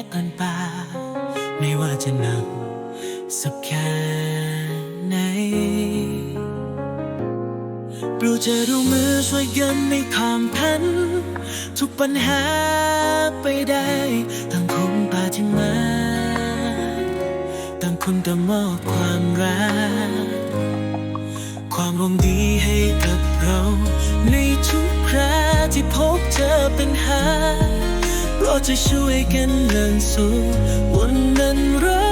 แหกกันป่าไม่ว่าจะหนักสักแค่ไหนเราจะร่วมมือช่วยกันในความพัน ทุกปัญหาไปได้ต่างคนป่าที่มาต่างคนต่างมอบความรัก ความรวมดีให้กับเรา จะช่วยกันเดินสู่วันนั้นรัก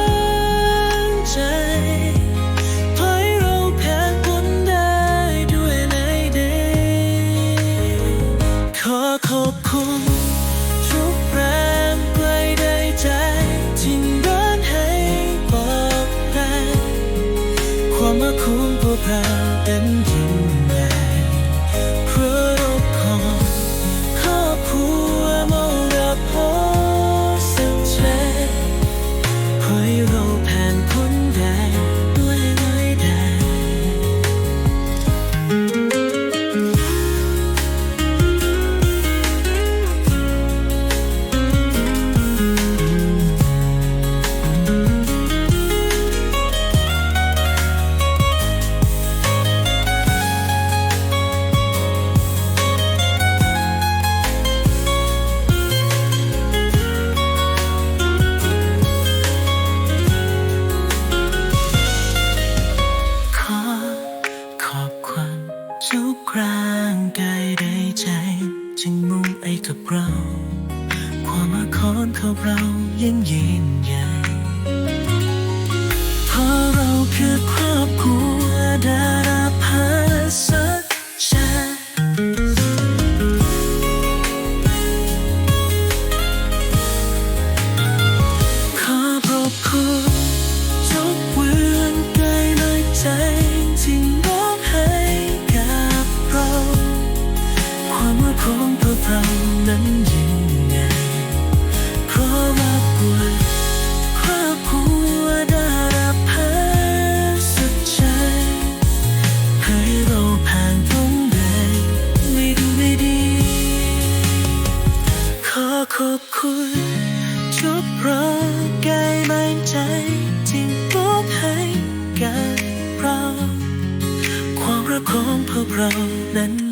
กายได้ใจ จึงมุ่งไอ้กับเรา ความรักของเขาเรายังยืนยัน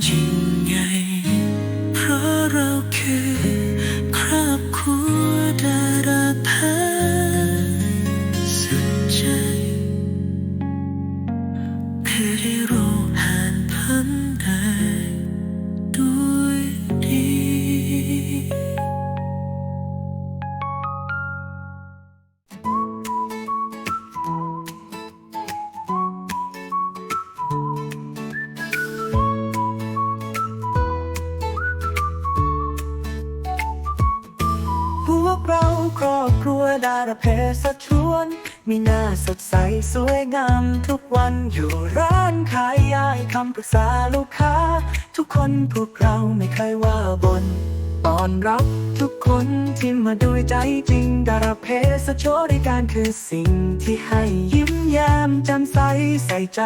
ยิ่งใหญ่เพราะเราคือาราเพศชวน มีหน้าสดใสสวยงาม ทุกวันอยู่ร้านขายยาให้คำปรึกษาลูกค้า ทุกคนพวกเราไม่เคยว่าบนตอนรับทุกคนที่มาด้วยใจจริง ดาราเพศโชบริการคือสิ่งที่ให้ยิ้มแย้มแจ่มใสใส่ใจ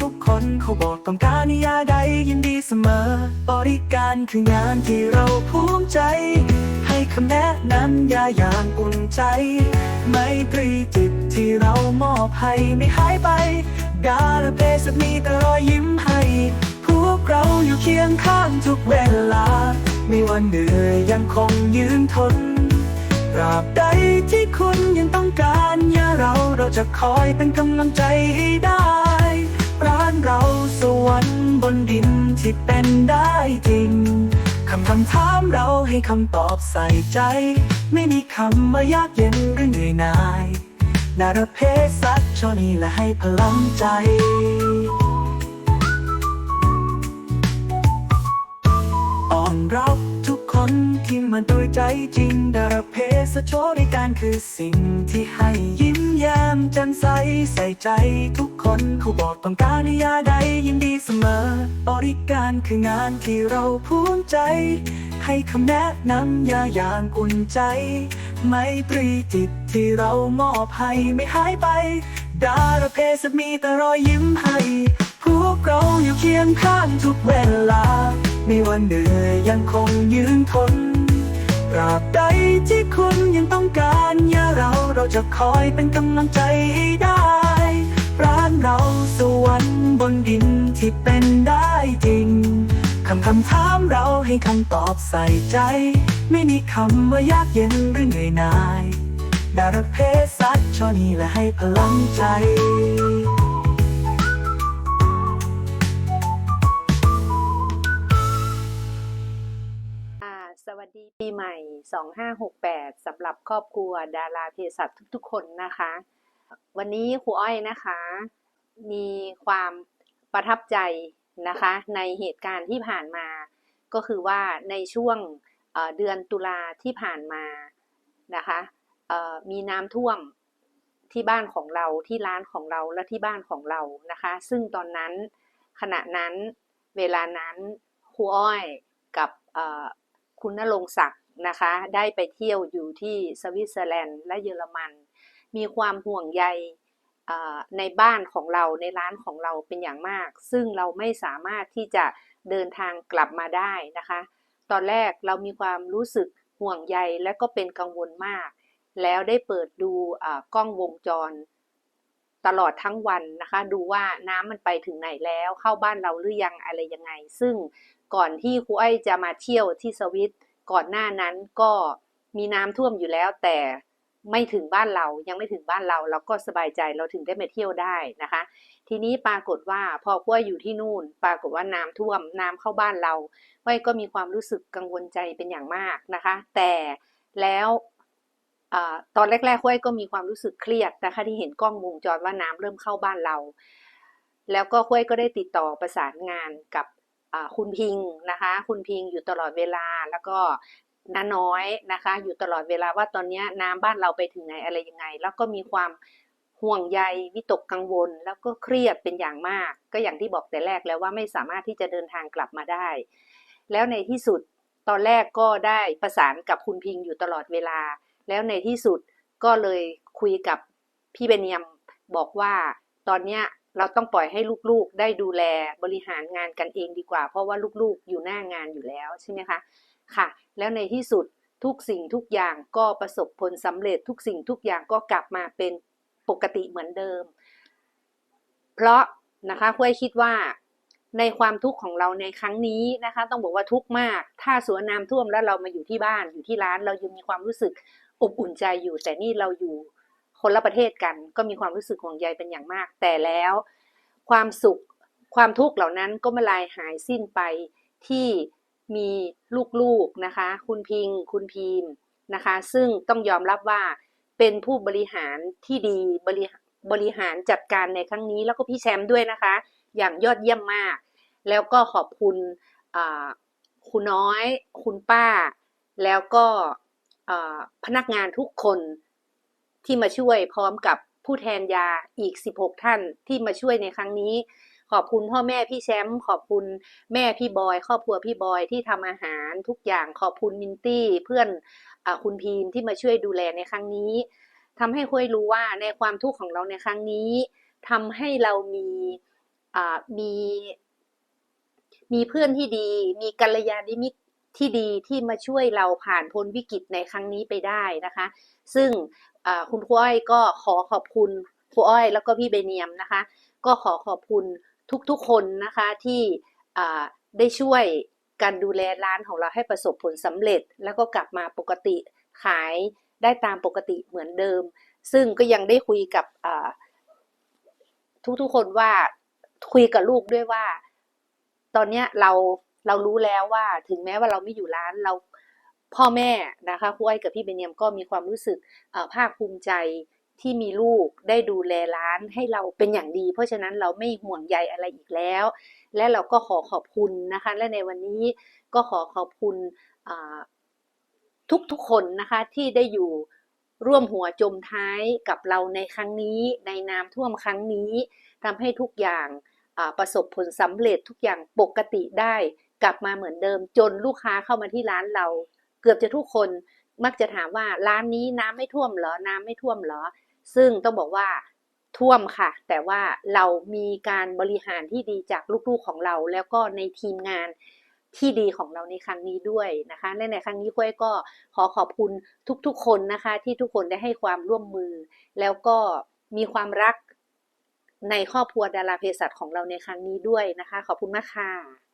ทุกคนเขาบอกต้องการนิยาใดยินดีเสมอ บริการคืองานที่เราภูมิใจ ให้คำแนะนำยาอย่างอุ่นใจ ไมตรีจิตที่เรามอบให้ไม่หายไป ดาราเพศมีแต่รอยยิ้มให้ พวกเราอยู่เคียงข้างทุกเวลา ไม่ว่าเหนื่อยยังคงยืนทนตราบใดที่คุณยังต้องการยาเราเราจะคอยเป็นกำลังใจให้ได้ร้านเราสวรรค์บนดินที่เป็นได้จริง คำคำถามเราให้คำตอบใส่ใจ ไม่มีคำว่ายากเย็นหรือเหนื่อยหน่าย นาราเพศสัตชนีและให้พลังใจอ่อนรับทุกคนที่มาด้วยใจจริงดาราเพศโชบริการคือสิ่งที่ให้ยิ้ม แย้มแจ่มใสใส่ใจทุกคนเขาบอกต้องการนิยาใดยินดีเสมอ บริการคืองานที่เราภูมิใจ ให้คำแนะนำยาอย่างอุ่นใจ ไม่ตรีจิตที่เรามอบให้ไม่หายไป ดาราเพศมีแต่รอยยิ้มให้พวกเราอยู่เคียงข้างทุกเวลา ไม่ว่าเหนื่อยยังคงยืนทนตราบใด ที่คุณยังต้องการอย่าเราเราจะคอยเป็นกำลังใจให้ได้ ร้านเราสวรรค์บนดินที่เป็นได้จริงคำคำถามเราให้คำตอบใส่ใจ ไม่มีคำว่ายากเย็นหรือเหนื่อยหน่ายดาราเพสัชชอนี้และให้พลังใจ ปีใหม่ 2568สำหรับครอบครัวดาราเภสัชทุกๆ คนนะคะ วันนี้ครูอ้อยนะคะ มีความประทับใจนะคะ ในเหตุการณ์ที่ผ่านมา ก็คือว่าในช่วงเดือนตุลาที่ผ่านมานะคะมีน้ำท่วมที่บ้านของเราที่ร้านของเราและที่บ้านของเรานะคะ ซึ่งตอนนั้นขณะนั้นเวลานั้นครูอ้อยกับ คุณณรงศักดิ์นะคะ ได้ไปเที่ยวอยู่ที่สวิตเซอร์แลนด์และเยอรมัน มีความห่วงใยในบ้านของเราในร้านของเราเป็นอย่างมาก ซึ่งเราไม่สามารถที่จะเดินทางกลับมาได้นะคะ ตอนแรกเรามีความรู้สึกห่วงใยและก็เป็นกังวลมาก แล้วได้เปิดดูกล้องวงจร ตลอดทั้งวันนะคะ ดูว่าน้ำมันไปถึงไหนแล้วเข้าบ้านเราหรือยังอะไรยังไง ซึ่ง ก่อนที่ครูอ้อยจะมาเที่ยวที่สวิตก่อนหน้านั้นก็มีน้ำท่วมอยู่แล้ว แต่ไม่ถึงบ้านเรายังไม่ถึงบ้านเรา เราก็สบายใจเราถึงได้มาเที่ยวได้นะคะ ทีนี้ปรากฏว่าพอครูอ้อยอยู่ที่นู่น ปรากฏว่าน้ำท่วมน้ำเข้าบ้านเราอ้อยก็มีความรู้สึกกังวลใจเป็นอย่างมากนะคะ แต่แล้วอตอนแรกๆครูอ้อยก็มีความรู้สึกเครียดนะคะ ที่เห็นกล้องวงจรว่าน้ำเริ่มเข้าบ้านเรา แล้วก็ครูอ้ยก็ได้ติดต่อประสานงานกับ คุณพิงนะคะ คุณพิงอยู่ตลอดเวลาแล้วก็น้าน้อยนะคะ อยู่ตลอดเวลาว่าตอนนี้น้ำบ้านเราไปถึงไหนอะไรยังไง แล้วก็มีความห่วงใยวิตกกังวล แล้วก็เครียดเป็นอย่างมาก ก็อย่างที่บอกแต่แรกแล้วว่าไม่สามารถที่จะเดินทางกลับมาได้ แล้วในที่สุดตอนแรกก็ได้ประสานกับคุณพิงอยู่ตลอดเวลา แล้วในที่สุดก็เลยคุยกับพี่เบเนียมบอกว่าตอนเนี้ย เราต้องปล่อยให้ลูกๆได้ดูแลบริหารงานกันเองดีกว่า เพราะว่าลูกๆอยู่หน้างานอยู่แล้วใช่ไหมคะค่ะ แล้วในที่สุดทุกสิ่งทุกอย่างก็ประสบผลสำเร็จทุกสิ่งทุกอย่างก็กลับมาเป็นปกติเหมือนเดิม เพราะนะคะคุยคิดว่าในความทุกข์ของเราในครั้งนี้นะคะ ต้องบอกว่าทุกข์มาก ถ้าสวนน้ำท่วมแล้วเรามาอยู่ที่บ้านอยู่ที่ร้านเรายังมีความรู้สึกอบอุ่นใจอยู่ แต่นี่เราอยู่ คนละประเทศกัน ก็มีความรู้สึกห่วงใยเป็นอย่างมาก แต่แล้วความสุขความทุกข์เหล่านั้นก็มาลายหายสิ้นไปที่มีลูกๆนะคะ คุณพิง คุณพีมนะคะ ซึ่งต้องยอมรับว่าเป็นผู้บริหารที่ดีบริบริหารจัดการในครั้งนี้ แล้วก็พี่แชมป์ด้วยนะคะ อย่างยอดเยี่ยมมาก แล้วก็ขอบคุณคุณน้อย คุณป้า แล้วก็พนักงานทุกคน ที่มาช่วยพร้อมกับผู้แทนยาอีก 16 ท่านที่มาช่วยในครั้งนี้ ขอบคุณพ่อแม่พี่แชมป์ขอบคุณแม่พี่บอยครอบครัวพี่บอยที่ทำอาหารทุกอย่างขอบคุณมินตี้เพื่อนอคุณพีมที่มาช่วยดูแลในครั้งนี้ทำให้คุยรู้ว่าในความทุกข์ของเราในครั้งนี้ทำให้เรามีมีมีเพื่อนที่ดี มีกัลยาณมิตร ที่ดีที่มาช่วยเราผ่านพ้นวิกฤตในครั้งนี้ไปได้นะคะ ซึ่งคุณครูอ้อยก็ขอขอบคุณครูอ้อยแล้วก็พี่เบเนียมนะคะ ก็ขอขอบคุณทุกๆคนนะคะที่ได้ช่วยการดูแลร้านของเราให้ประสบผลสำเร็จ แล้วก็กลับมาปกติขายได้ตามปกติเหมือนเดิม ซึ่งก็ยังได้คุยกับทุกๆคนว่าคุยกับลูกด้วยว่า ตอนนี้เรา เรารู้แล้วว่าถึงแม้ว่าเราไม่อยู่ร้านเราพ่อแม่นะคะคุ้ยกับพี่เบเนียมก็มีความรู้สึกภาคภูมิใจที่มีลูกได้ดูแลร้านให้เราเป็นอย่างดี เพราะฉะนั้นเราไม่ห่วงใยอะไรอีกแล้ว และเราก็ขอขอบคุณนะคะ และในวันนี้ก็ขอขอบคุณอ่าทุกๆคนนะคะที่ได้อยู่ร่วมหัวจมท้ายกับเราในครั้งนี้ ในน้ำท่วมครั้งนี้ทำให้ทุกอย่างประสบผลสำเร็จทุกอย่างปกติได้ กลับมาเหมือนเดิม จนลูกค้าเข้ามาที่ร้านเรา เกือบจะทุกคนมักจะถามว่าร้านนี้น้ำไม่ท่วมเหรอน้ำไม่ท่วมเหรอ ซึ่งต้องบอกว่าท่วมค่ะ แต่ว่าเรามีการบริหารที่ดีจากลูกๆของเรา แล้วก็ในทีมงานที่ดีของเราในครั้งนี้ด้วยนะคะและในครั้งนี้คุ้ยก็ขอขอบคุณทุกๆ คนนะคะ ที่ทุกคนได้ให้ความร่วมมือ แล้วก็มีความรักในครอบครัวดาราเภสัชของเราในครั้งนี้ด้วยนะคะ ขอบคุณมากค่ะ